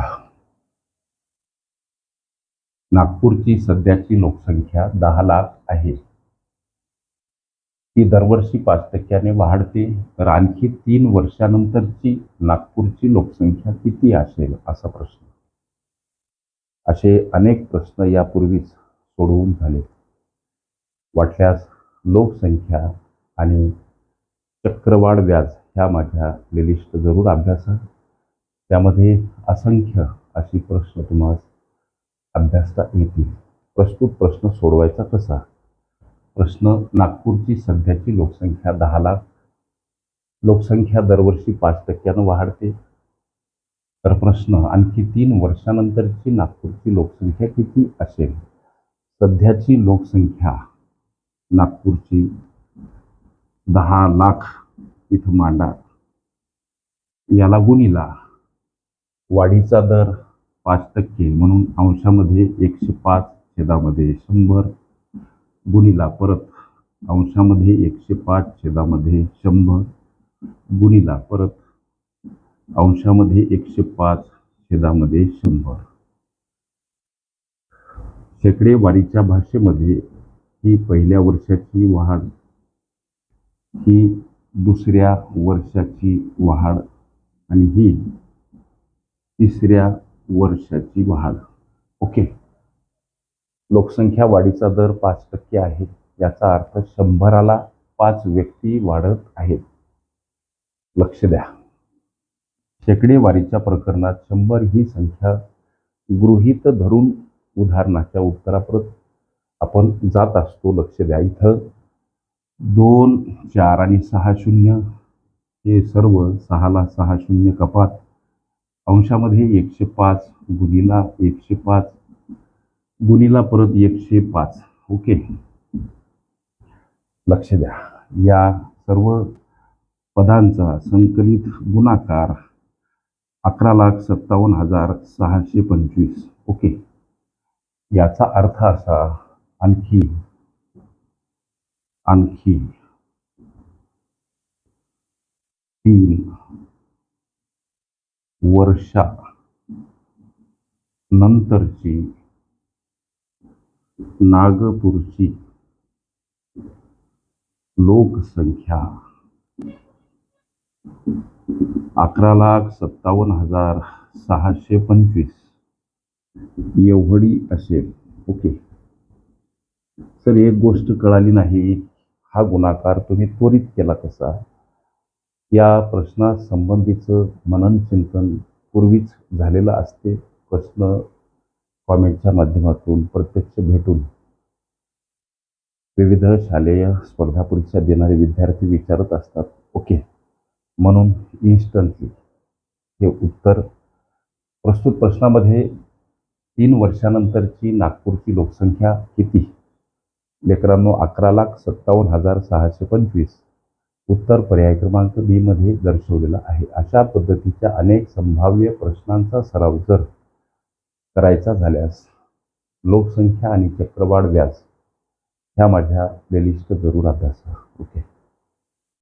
बघा नागपूरची सध्याची लोकसंख्या दहा लाख आहे. ती दरवर्षी पाच टक्क्याने वाढते. तर आणखी तीन वर्षानंतरची नागपूरची लोकसंख्या किती असेल? असा प्रश्न. असे अनेक प्रश्न यापूर्वीच सोडवून झाले. वाटल्यास लोकसंख्या आणि चक्रवाढ व्याज ह्या माझ्या प्लेलिस्ट जरूर अभ्यासा. त्यामध्ये असंख्य अशी प्रश्न तुम्हाला अभ्यासता येतील. प्रस्तुत प्रश्न सोडवायचा कसा? प्रश्न नागपूरची सध्याची लोकसंख्या दहा लाख. लोकसंख्या दरवर्षी पाच टक्क्यानं वाढते. तर प्रश्न आणखी तीन वर्षानंतरची नागपूरची लोकसंख्या किती असेल? सध्याची लोकसंख्या नागपूरची दहा लाख इथं मांडा. याला गुणिला वाढीचा दर पाच टक्के म्हणून अंशामध्ये एकशे पाच छेदामध्ये शंभर गुणिला परत अंशामध्ये एकशे पाच छेदामध्ये शंभर गुणिला परत अंशामध्ये एकशे पाच छेदामध्ये शंभर. शेकडेवारीच्या भाषेमध्ये ही पहिल्या वर्षाची वाढ ही दुसऱ्या वर्षाची वाढ आणि ही तिसऱ्या वर्षाची वाढ. ओके लोकसंख्या वाढीचा दर पाच टक्के आहे. याचा अर्थ शंभराला पाच व्यक्ती वाढत आहेत. लक्ष द्या. शेकडेवारीच्या प्रकरणात शंभर ही संख्या गृहीत धरून उदाहरणाच्या उत्तराप्रत आपण जात असतो. लक्ष द्या. इथं दोन चार आणि सहा शून्य हे सर्व सहाला सहा शून्य कपात. अंशामध्ये एकशे पाच गुणीला एकशे पाच गुणीला परत एकशे पाच. ओके. लक्ष द्या. या सर्व पदांचा संकलित गुणाकार अकरा लाख सत्तावन्न हजार सहाशे पंचवीस. ओके. याचा अर्थ असा आणखी आणखी तीन वर्षा नंतरची नागपूरची लोकसंख्या अकरा लाख सत्तावन्न हजार सहाशे पंचवीस. एवढी असेल. ओके. सर एक गोष्ट कळाली नाही. हा गुणाकार तुम्ही त्वरित केला कसा? या प्रश्नासंबंधीचं मनन चिंतन पूर्वीच झालेलं असते प्रश्न कॉमेंटच्या माध्यमातून प्रत्यक्ष भेटून. विविध शालेय स्पर्धा परीक्षा देणारे विद्यार्थी विचारत असतात ओके म्हणून इन्स्टंटली हे उत्तर. प्रस्तुत प्रश्नामध्ये तीन वर्षानंतरची नागपूरची लोकसंख्या किती? लेकरांनो अकरा लाख सत्तावन्न हजार सहाशे पंचवीस. उत्तर पर्याय क्रमांक बी मध्ये दर्शवलेला आहे. अशा पद्धतीच्या अनेक संभाव्य प्रश्नांचा सराव जर करायचा झाल्यास लोकसंख्या आणि चक्रवाढ व्याज ह्या माझ्या प्लेलिस्ट जरूर अभ्यासा ओके